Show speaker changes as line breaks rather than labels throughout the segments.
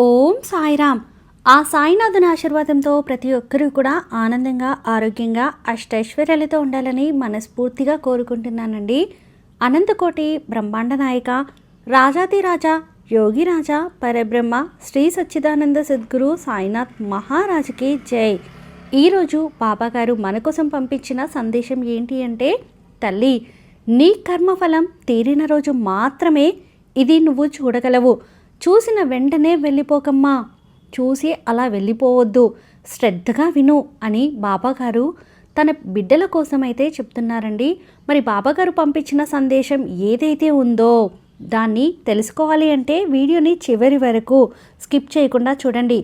ఓం సాయిరామ్. ఆ సాయినాథుని ఆశీర్వాదంతో ప్రతి ఒక్కరూ కూడా ఆనందంగా ఆరోగ్యంగా అష్టైశ్వర్యాలతో ఉండాలని మనస్ఫూర్తిగా కోరుకుంటున్నానండి. అనంతకోటి బ్రహ్మాండ నాయక రాజాతిరాజా యోగి రాజా పరబ్రహ్మ శ్రీ సచ్చిదానంద సద్గురు సాయినాథ్ మహారాజుకి జై. ఈరోజు బాబాగారు మన కోసం పంపించిన సందేశం ఏంటి అంటే తల్లి నీ కర్మఫలం తీరిన రోజు మాత్రమే ఇది నువ్వు చూడగలవు. చూసిన వెంటనే వెళ్ళిపోకమ్మా. చూసి అలా వెళ్ళిపోవద్దు. శ్రద్ధగా విను అని బాబాగారు తన బిడ్డల కోసమైతే చెప్తున్నారండి. మరి బాబాగారు పంపించిన సందేశం ఏదైతే ఉందో దాన్ని తెలుసుకోవాలి అంటే వీడియోని చివరి వరకు స్కిప్ చేయకుండా చూడండి.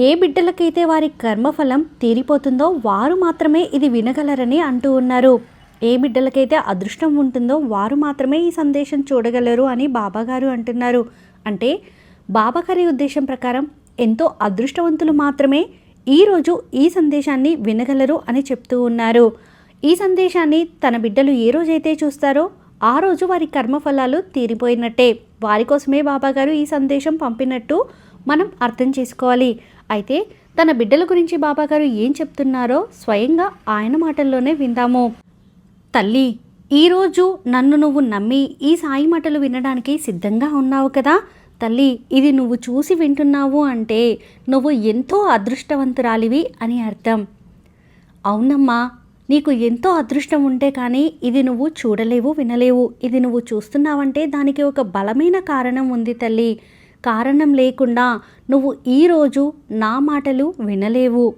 ఏ బిడ్డలకైతే వారి కర్మఫలం తీరిపోతుందో వారు మాత్రమే ఇది వినగలరని అంటూ ఉన్నారు. ఏ బిడ్డలకైతే అదృష్టం ఉంటుందో వారు మాత్రమే ఈ సందేశం చూడగలరు అని బాబాగారు అంటున్నారు. అంటే బాబాగారి ఉద్దేశం ప్రకారం ఎంతో అదృష్టవంతులు మాత్రమే ఈరోజు ఈ సందేశాన్ని వినగలరు అని చెప్తూ ఉన్నారు. ఈ సందేశాన్ని తన బిడ్డలు ఏ రోజైతే చూస్తారో ఆ రోజు వారి కర్మఫలాలు తీరిపోయినట్టే. వారి కోసమే బాబాగారు ఈ సందేశం పంపినట్టు మనం అర్థం చేసుకోవాలి. అయితే తన బిడ్డల గురించి బాబాగారు ఏం చెప్తున్నారో స్వయంగా ఆయన మాటల్లోనే విందాము. తల్లి ఈరోజు నన్ను నువ్వు నమ్మి ఈ సాయి మాటలు వినడానికి సిద్ధంగా ఉన్నావు కదా? తల్లి ఇది నువ్వు చూసి వింటున్నావు అంటే నువ్వు ఎంతో అదృష్టవంతురాలివి అని అర్థం. అవునమ్మా నీకు ఎంతో అదృష్టం ఉంటే కానీ ఇది నువ్వు చూడలేవు వినలేవు. ఇది నువ్వు చూస్తున్నావంటే దానికి ఒక బలమైన కారణం ఉంది తల్లి. కారణం లేకుండా నువ్వు ఈరోజు నా మాటలు వినలేవు.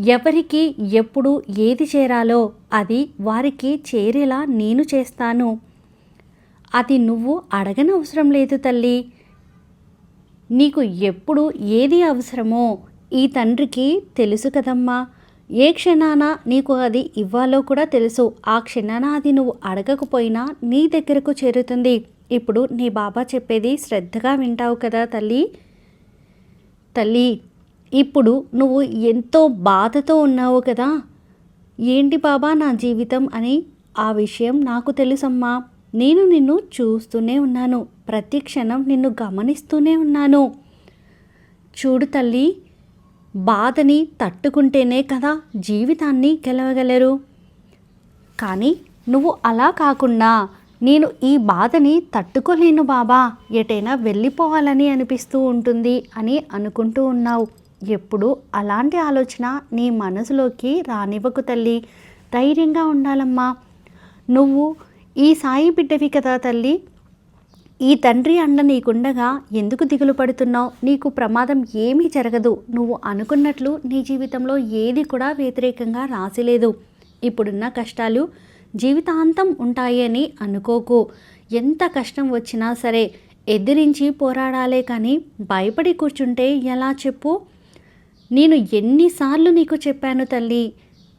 ఎవరికి ఎప్పుడు ఏది చేరాలో అది వారికి చేరేలా నేను చేస్తాను. అది నువ్వు అడగనవసరం లేదు తల్లి. నీకు ఎప్పుడు ఏది అవసరమో ఈ తండ్రికి తెలుసు కదమ్మా. ఏ క్షణాన నీకు అది ఇవ్వాలో కూడా తెలుసు. ఆ క్షణాన అది నువ్వు అడగకపోయినా నీ దగ్గరకు చేరుతుంది. ఇప్పుడు నీ బాబా చెప్పేది శ్రద్ధగా వింటావు కదా తల్లి. తల్లి ఇప్పుడు నువ్వు ఎంతో బాధతో ఉన్నావు కదా. ఏంటి బాబా నా జీవితం అని ఆ విషయం నాకు తెలుసమ్మా. నేను నిన్ను చూస్తూనే ఉన్నాను. ప్రతి క్షణం నిన్ను గమనిస్తూనే ఉన్నాను. చూడు తల్లి బాధని తట్టుకుంటేనే కదా జీవితాన్ని గెలవగలరు. కానీ నువ్వు అలా కాకుండా నేను ఈ బాధని తట్టుకోలేను బాబా. ఎటైనా వెళ్ళిపోవాలని అనిపిస్తూ ఉంటుంది అని అనుకుంటూ ఉన్నావు. ఎప్పుడు అలాంటి ఆలోచన నీ మనసులోకి రానివ్వకు తల్లి. ధైర్యంగా ఉండాలమ్మా. నువ్వు ఈ సాయి బిడ్డవి కదా తల్లి. ఈ తండ్రి అండ నీకుండగా ఎందుకు దిగులు పడుతున్నావు? నీకు ప్రమాదం ఏమీ జరగదు. నువ్వు అనుకున్నట్లు నీ జీవితంలో ఏది కూడా వ్యతిరేకంగా రాసిలేదు. ఇప్పుడున్న కష్టాలు జీవితాంతం ఉంటాయి అని అనుకోకు. ఎంత కష్టం వచ్చినా సరే ఎదిరించి పోరాడాలే కానీ భయపడి కూర్చుంటే ఎలా చెప్పు? నేను ఎన్నిసార్లు నీకు చెప్పాను తల్లి.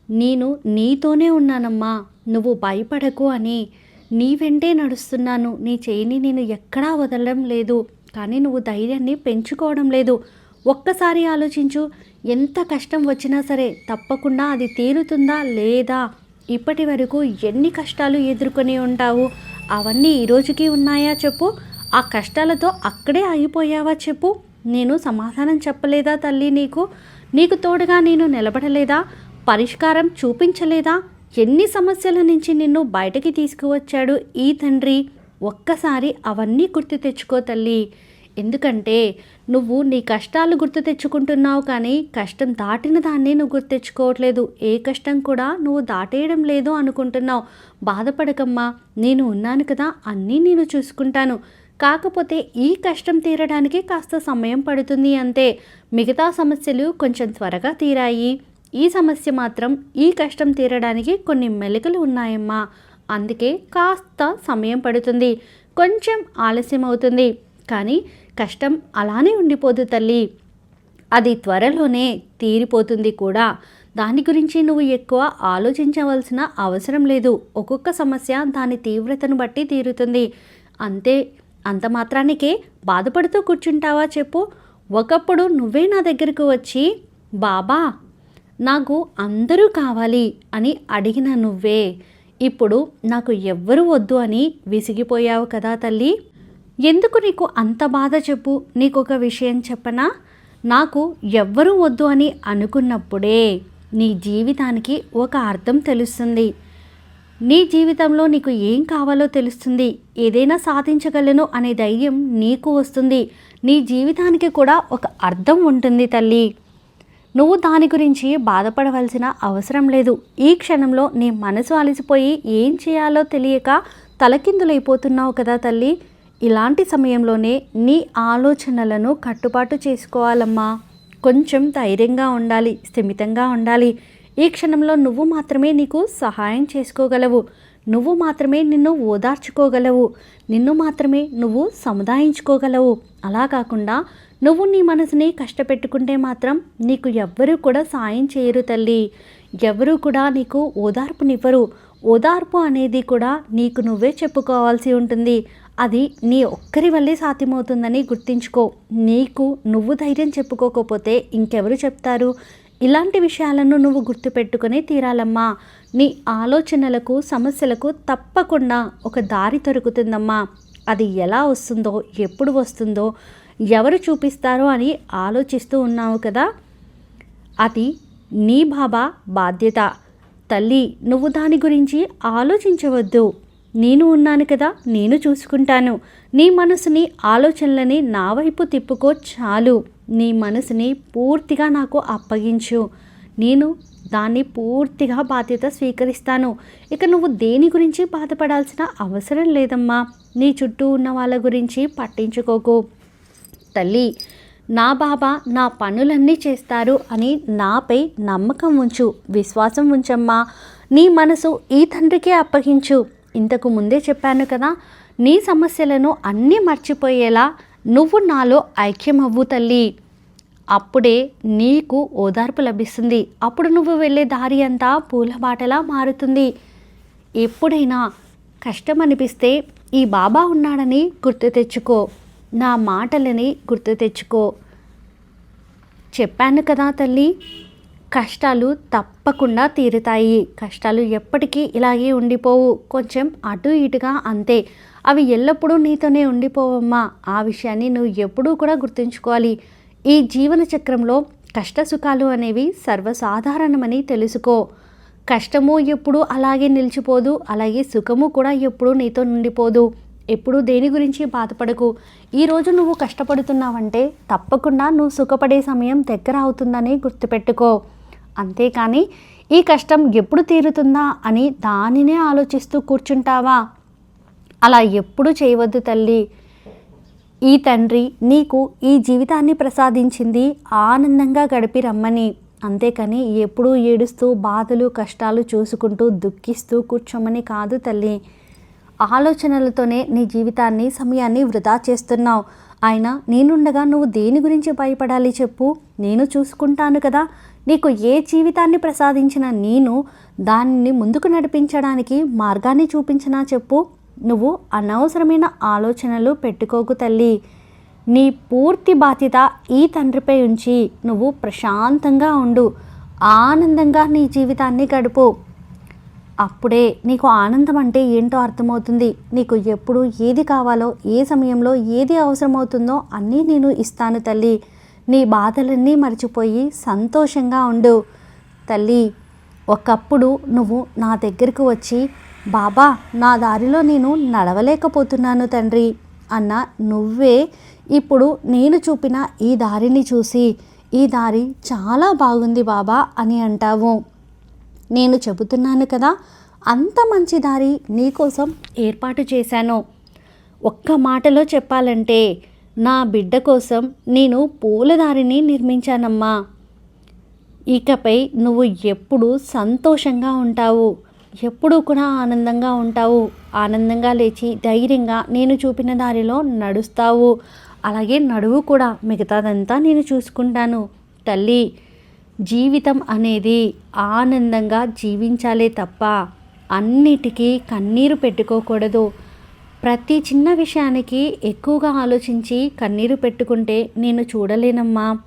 నేను నీతోనే ఉన్నానమ్మా. నువ్వు భయపడకు అని నీ వెంటే నడుస్తున్నాను. నీ చేయిని నేను ఎక్కడా వదలడం లేదు. కానీ నువ్వు ధైర్యాన్ని పెంచుకోవడం లేదు. ఒక్కసారి ఆలోచించు ఎంత కష్టం వచ్చినా సరే తప్పకుండా అది తీరుతుందా లేదా? ఇప్పటి వరకు ఎన్ని కష్టాలు ఎదుర్కొని ఉంటావు? అవన్నీ ఈ రోజుకి ఉన్నాయా చెప్పు? ఆ కష్టాలతో అక్కడే ఆగిపోయావా చెప్పు? నేను సమాధానం చెప్పలేదా తల్లి నీకు? నీకు తోడుగా నేను నిలబడలేదా? పరిష్కారం చూపించలేదా? ఎన్ని సమస్యల నుంచి నిన్ను బయటకి తీసుకువచ్చాడు ఈ తండ్రి? ఒక్కసారి అవన్నీ గుర్తు తెచ్చుకో తల్లి. ఎందుకంటే నువ్వు నీ కష్టాలు గుర్తు తెచ్చుకుంటున్నావు కానీ కష్టం దాటిన దాన్ని నువ్వు గుర్తు తెచ్చుకోవట్లేదు. ఏ కష్టం కూడా నువ్వు దాటేయడం లేదు అనుకుంటున్నావు. బాధపడకమ్మా. నేను ఉన్నాను కదా అన్నీ నేను చూసుకుంటాను. కాకపోతే ఈ కష్టం తీరడానికి కాస్త సమయం పడుతుంది అంతే. మిగతా సమస్యలు కొంచెం త్వరగా తీరాయి. ఈ సమస్య మాత్రం ఈ కష్టం తీరడానికి కొన్ని మెలకలు ఉన్నాయమ్మా. అందుకే కాస్త సమయం పడుతుంది. కొంచెం ఆలస్యం అవుతుంది కానీ కష్టం అలానే ఉండిపోదు తల్లి. అది త్వరలోనే తీరిపోతుంది కూడా. దాని గురించి నువ్వు ఎక్కువ ఆలోచించవలసిన అవసరం లేదు. ఒక్కొక్క సమస్య దాని తీవ్రతను బట్టి తీరుతుంది. అంతే. అంత మాత్రానికే బాధపడుతూ కూర్చుంటావా చెప్పు. ఒకప్పుడు నువ్వే నా దగ్గరకు వచ్చి బాబా నాకు అందరూ కావాలి అని అడిగిన నువ్వే. ఇప్పుడు నాకు ఎవ్వరూ వద్దు అని విసిగిపోయావు కదా తల్లి. ఎందుకు నీకు అంత బాధ చెప్పు? నీకు ఒక విషయం చెప్పనా? నాకు ఎవ్వరూ వద్దు అని అనుకున్నప్పుడే నీ జీవితానికి ఒక అర్థం తెలుస్తుంది. నీ జీవితంలో నీకు ఏం కావాలో తెలుస్తుంది ఏదైనా సాధించగలను అనే ధైర్యం నీకు వస్తుంది. నీ జీవితానికి కూడా ఒక అర్థం ఉంటుంది తల్లి. నువ్వు దాని గురించి బాధపడవలసిన అవసరం లేదు. ఈ క్షణంలో నీ మనసు అలసిపోయి ఏం చేయాలో తెలియక తలకిందులైపోతున్నావు కదా తల్లి. ఇలాంటి సమయంలోనే నీ ఆలోచనలను కట్టుబాటు చేసుకోవాలమ్మా. కొంచెం ధైర్యంగా ఉండాలి స్థిమితంగా ఉండాలి. ఈ క్షణంలో నువ్వు మాత్రమే నీకు సహాయం చేసుకోగలవు. నువ్వు మాత్రమే నిన్ను ఓదార్చుకోగలవు. నిన్ను మాత్రమే నువ్వు సముదాయించుకోగలవు. అలా కాకుండా నువ్వు నీ మనసుని కష్టపెట్టుకుంటే మాత్రం నీకు ఎవ్వరూ కూడా సాయం చేయరు తల్లి. ఎవరూ కూడా నీకు ఓదార్పునివ్వరు. ఓదార్పు అనేది కూడా నీకు నువ్వే చెప్పుకోవాల్సి ఉంటుంది. అది నీ ఒక్కరి వల్లే సాధ్యమవుతుందని గుర్తించుకో. నీకు నువ్వు ధైర్యం చెప్పుకోకపోతే ఇంకెవరు చెప్తారు? ఇలాంటి విషయాలను నువ్వు గుర్తుపెట్టుకుని తీరాలమ్మా. నీ ఆలోచనలకు సమస్యలకు తప్పకుండా ఒక దారి దొరుకుతుందమ్మా. అది ఎలా వస్తుందో ఎప్పుడు వస్తుందో ఎవరు చూపిస్తారో అని ఆలోచిస్తూ ఉన్నావు కదా? అది నీ బాబా బాధ్యత. తల్లి నువ్వు దాని గురించి ఆలోచించవద్దు. నేను ఉన్నాను కదా నేను చూసుకుంటాను. నీ మనసుని ఆలోచనలని నా వైపు తిప్పుకో చాలు. నీ మనసుని పూర్తిగా నాకు అప్పగించు. నేను దాన్ని పూర్తిగా బాధ్యత స్వీకరిస్తాను. ఇక నువ్వు దేని గురించి బాధపడాల్సిన అవసరం లేదమ్మా. నీ చుట్టూ ఉన్న వాళ్ళ గురించి పట్టించుకోకు. తల్లి నా బాబా నా పనులన్నీ చేస్తారు అని నాపై నమ్మకం ఉంచు విశ్వాసం ఉంచమ్మా. నీ మనసు ఈ తండ్రికే అప్పగించు. ఇంతకు ముందే చెప్పాను కదా నీ సమస్యలను అన్నీ మర్చిపోయేలా నువ్వు నాలో ఐక్యమవ్వు తల్లి. అప్పుడే నీకు ఓదార్పు లభిస్తుంది. అప్పుడు నువ్వు వెళ్ళే దారి అంతా పూల బాటలా మారుతుంది. ఎప్పుడైనా కష్టం అనిపిస్తే ఈ బాబా ఉన్నాడని గుర్తు తెచ్చుకో. నా మాటలని గుర్తు తెచ్చుకో. చెప్పాను కదా తల్లి. కష్టాలు తప్పకుండా తీరుతాయి. కష్టాలు ఎప్పటికీ ఇలాగే ఉండిపోవు. కొంచెం అటు ఇటుగా అంతే. అవి ఎల్లప్పుడూ నీతోనే ఉండిపోవమ్మా. ఆ విషయాన్ని నువ్వు ఎప్పుడూ కూడా గుర్తుంచుకోవాలి. ఈ జీవన చక్రంలో కష్ట సుఖాలు అనేవి సర్వసాధారణమని తెలుసుకో. కష్టము ఎప్పుడు అలాగే నిలిచిపోదు. అలాగే సుఖము కూడా ఎప్పుడూ నీతో నిండిపోదు. ఎప్పుడు దేని గురించి బాధపడకు. ఈరోజు నువ్వు కష్టపడుతున్నావంటే తప్పకుండా నువ్వు సుఖపడే సమయం దగ్గర అవుతుందని గుర్తుపెట్టుకో. అంతేకాని ఈ కష్టం ఎప్పుడు తీరుతుందా అని దానినే ఆలోచిస్తూ కూర్చుంటావా? అలా ఎప్పుడు చేయవద్దు తల్లి. ఈ తండ్రి నీకు ఈ జీవితాన్ని ప్రసాదించింది ఆనందంగా గడిపి రమ్మని. అంతేకాని ఎప్పుడూ ఏడుస్తూ బాధలు కష్టాలు చూసుకుంటూ దుఃఖిస్తూ కూర్చోమని కాదు తల్లి. ఆలోచనలతోనే నీ జీవితాన్ని సమయాన్ని వృధా చేస్తున్నావు. ఆయన నేనుండగా నువ్వు దేని గురించి భయపడాలి చెప్పు? నేను చూసుకుంటాను కదా. నీకు ఏ జీవితాన్ని ప్రసాదించిన నేను దానిని ముందుకు నడిపించడానికి మార్గాన్ని చూపించినా చెప్పు. నువ్వు అనవసరమైన ఆలోచనలు పెట్టుకోకు తల్లి. నీ పూర్తి బాధ్యత ఈ తండ్రిపై ఉంచి నువ్వు ప్రశాంతంగా ఉండు. ఆనందంగా నీ జీవితాన్ని గడుపు. అప్పుడే నీకు ఆనందం అంటే ఏంటో అర్థమవుతుంది. నీకు ఎప్పుడు ఏది కావాలో ఏ సమయంలో ఏది అవసరమవుతుందో అన్నీ నేను ఇస్తాను తల్లి. నీ బాధలన్నీ మర్చిపోయి సంతోషంగా ఉండు. తల్లి ఒకప్పుడు నువ్వు నా దగ్గరకు వచ్చి బాబా నా దారిలో నేను నడవలేకపోతున్నాను తండ్రి అన్న నువ్వే ఇప్పుడు నేను చూపిన ఈ దారిని చూసి ఈ దారి చాలా బాగుంది బాబా అని అంటావు. నేను చెబుతున్నాను కదా అంత మంచి దారి నీకోసం ఏర్పాటు చేశాను. ఒక్క మాటలో చెప్పాలంటే నా బిడ్డ కోసం నేను పూలదారిని నిర్మించానమ్మా. ఇకపై నువ్వు ఎప్పుడు సంతోషంగా ఉంటావు. ఎప్పుడూ కూడా ఆనందంగా ఉంటావు. ఆనందంగా లేచి ధైర్యంగా నేను చూపిన దారిలో నడుస్తావు. అలాగే నడువు కూడా మిగతాదంతా నేను చూసుకుంటాను. తల్లి జీవితం అనేది ఆనందంగా జీవించాలే తప్ప అన్నిటికీ కన్నీరు పెట్టుకోకూడదు. ప్రతి చిన్న విషయానికి ఎక్కువగా ఆలోచించి కన్నీరు పెట్టుకుంటే నేను చూడలేనమ్మా.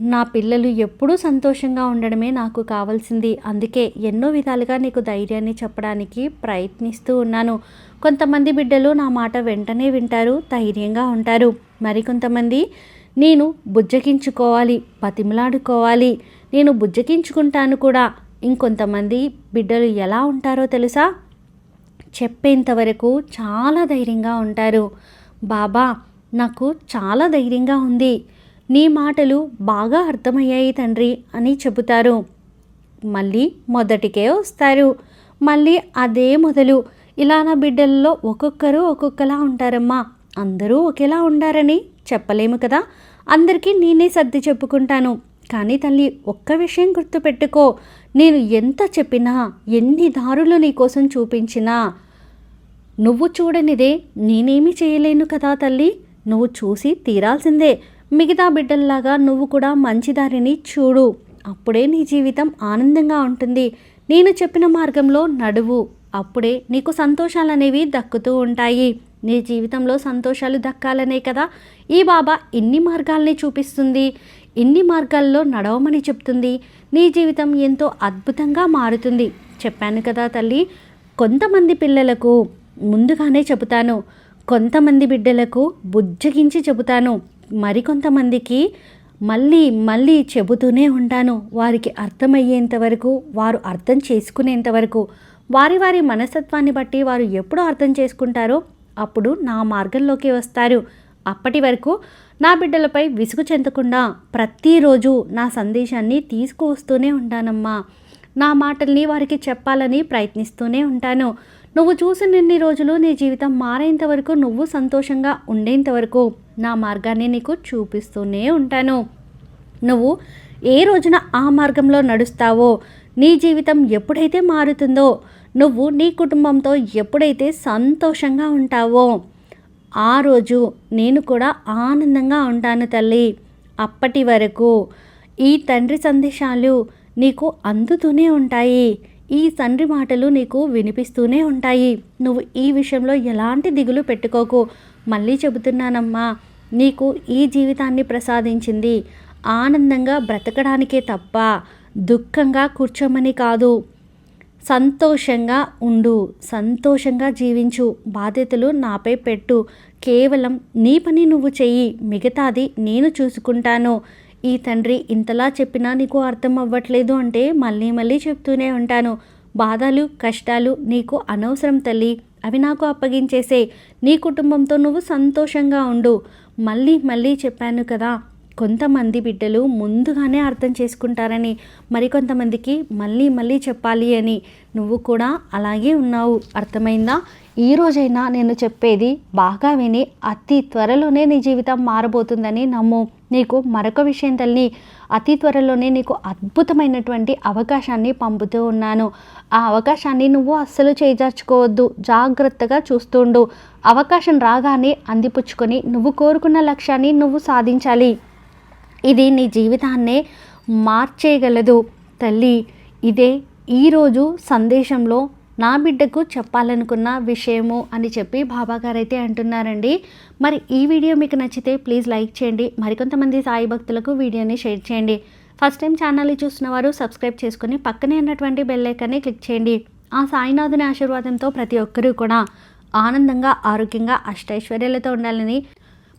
నా పిల్లలు ఎప్పుడూ సంతోషంగా ఉండడమే నాకు కావాల్సింది. అందుకే ఎన్నో విధాలుగా నీకు ధైర్యాన్ని చెప్పడానికి ప్రయత్నిస్తూ ఉన్నాను. కొంతమంది బిడ్డలు నా మాట వెంటనే వింటారు ధైర్యంగా ఉంటారు. మరికొంతమంది నేను బుజ్జగించుకోవాలి బతిమలాడుకోవాలి. నేను బుజ్జగించుకుంటాను కూడా. ఇంకొంతమంది బిడ్డలు ఎలా ఉంటారో తెలుసా? చెప్పేంతవరకు చాలా ధైర్యంగా ఉంటారు. బాబా నాకు చాలా ధైర్యంగా ఉంది. నీ మాటలు బాగా అర్థమయ్యాయి తండ్రి అని చెబుతారు. మళ్ళీ మొదటికే వస్తారు. మళ్ళీ అదే మొదలు. ఇలా నా బిడ్డల్లో ఒక్కొక్కరు ఒక్కొక్కలా ఉంటారమ్మా. అందరూ ఒకేలా ఉండారని చెప్పలేము కదా? అందరికీ నేనే సర్ది చెప్పుకుంటాను. కానీ తల్లి ఒక్క విషయం గుర్తుపెట్టుకో. నేను ఎంత చెప్పినా ఎన్ని దారులు నీకోసం చూపించినా నువ్వు చూడనిదే నేనేమి చేయలేను కదా తల్లి. నువ్వు చూసి తీరాల్సిందే. మిగతా బిడ్డల్లాగా నువ్వు కూడా మంచి దారిని చూడు. అప్పుడే నీ జీవితం ఆనందంగా ఉంటుంది. నేను చెప్పిన మార్గంలో నడువు. అప్పుడే నీకు సంతోషాలు అనేవి దక్కుతూ ఉంటాయి. నీ జీవితంలో సంతోషాలు దక్కాలనే కదా ఈ బాబా ఎన్ని మార్గాల్ని చూపిస్తుంది. ఎన్ని మార్గాల్లో నడవమని చెప్తుంది. నీ జీవితం ఎంతో అద్భుతంగా మారుతుంది. చెప్పాను కదా తల్లి కొంతమంది పిల్లలకు ముందుగానే చెబుతాను. కొంతమంది బిడ్డలకు బుజ్జగించి చెబుతాను. మరికొంతమందికి మళ్ళీ మళ్ళీ చెబుతూనే ఉంటాను. వారికి అర్థమయ్యేంత వరకు వారు అర్థం చేసుకునేంత వరకు వారి వారి మనస్తత్వాన్ని బట్టి వారు ఎప్పుడు అర్థం చేసుకుంటారో అప్పుడు నా మార్గంలోకి వస్తారు. అప్పటి వరకు నా బిడ్డలపై విసుగు చెందకుండా ప్రతిరోజు నా సందేశాన్ని తీసుకువస్తూనే ఉంటానమ్మా. నా మాటల్ని వారికి చెప్పాలని ప్రయత్నిస్తూనే ఉంటాను. నువ్వు చూసినన్ని రోజులు నీ జీవితం మారేంత వరకు నువ్వు సంతోషంగా ఉండేంత వరకు నా మార్గాన్ని నీకు చూపిస్తూనే ఉంటాను. నువ్వు ఏ రోజున ఆ మార్గంలో నడుస్తావో నీ జీవితం ఎప్పుడైతే మారుతుందో నువ్వు నీ కుటుంబంతో ఎప్పుడైతే సంతోషంగా ఉంటావో ఆ రోజు నేను కూడా ఆనందంగా ఉంటాను తల్లి. అప్పటి వరకు ఈ తండ్రి సందేశాలు నీకు అందుతూనే ఉంటాయి. ఈ తండ్రి మాటలు నీకు వినిపిస్తూనే ఉంటాయి. నువ్వు ఈ విషయంలో ఎలాంటి దిగులు పెట్టుకోకు. మళ్ళీ చెబుతున్నానమ్మా నీకు ఈ జీవితాన్ని ప్రసాదించింది ఆనందంగా బ్రతకడానికే తప్ప దుఃఖంగా కూర్చోమని కాదు. సంతోషంగా ఉండు సంతోషంగా జీవించు. బాధ్యతలు నాపై పెట్టు. కేవలం నీ పని నువ్వు చెయ్యి. మిగతాది నేను చూసుకుంటాను. ఈ తండ్రి ఇంతలా చెప్పినా నీకు అర్థం అవ్వట్లేదు అంటే మళ్ళీ మళ్ళీ చెప్తూనే ఉంటాను. బాధలు కష్టాలు నీకు అనవసరం తల్లి. అవి నాకు అప్పగించేసే నీ కుటుంబంతో నువ్వు సంతోషంగా ఉండు. మళ్ళీ మళ్ళీ చెప్పాను కదా. కొంతమంది బిడ్డలు ముందుగానే అర్థం చేసుకుంటారని మరికొంతమందికి మళ్ళీ మళ్ళీ చెప్పాలి అని నువ్వు కూడా అలాగే ఉన్నావు. అర్థమైందా? ఈ రోజైనా నేను చెప్పేది బాగా విని అతి త్వరలోనే నీ జీవితం మారబోతుందని నమ్ము. నీకు మరొక విషయం తల్లి అతి త్వరలోనే నీకు అద్భుతమైనటువంటి అవకాశాన్ని పంపుతూ ఉన్నాను. ఆ అవకాశాన్ని నువ్వు అస్సలు చేజార్చుకోవద్దు. జాగ్రత్తగా చూస్తుండు. అవకాశం రాగానే అందిపుచ్చుకొని నువ్వు కోరుకున్న లక్ష్యాన్ని నువ్వు సాధించాలి. ఇది నీ జీవితాన్నే మార్చేయగలదు. తల్లి ఇదే ఈరోజు సందేశంలో నా బిడ్డకు చెప్పాలనుకున్న విషయము అని చెప్పి బాబాగారు అయితే అంటున్నారండి. మరి ఈ వీడియో మీకు నచ్చితే ప్లీజ్ లైక్ చేయండి. మరికొంతమంది సాయి భక్తులకు వీడియోని షేర్ చేయండి. ఫస్ట్ టైం ఛానల్ని చూసిన వారు సబ్స్క్రైబ్ చేసుకుని పక్కనే ఉన్నటువంటి బెల్ ఐకాన్ని క్లిక్ చేయండి. ఆ సాయినాథుని ఆశీర్వాదంతో ప్రతి ఒక్కరూ కూడా ఆనందంగా ఆరోగ్యంగా అష్టైశ్వర్యాలతో ఉండాలని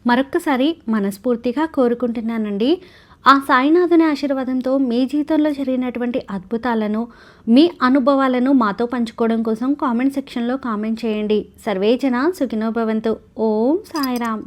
మరొక్కసారి మనస్ఫూర్తిగా కోరుకుంటున్నానండి. ఆ సాయినాథుని ఆశీర్వాదంతో మీ జీవితంలో జరిగినటువంటి అద్భుతాలను మీ అనుభవాలను మాతో పంచుకోవడం కోసం కామెంట్ సెక్షన్లో కామెంట్ చేయండి. సర్వేజన సుఖినోభవంతు ఓం సాయిరామ్.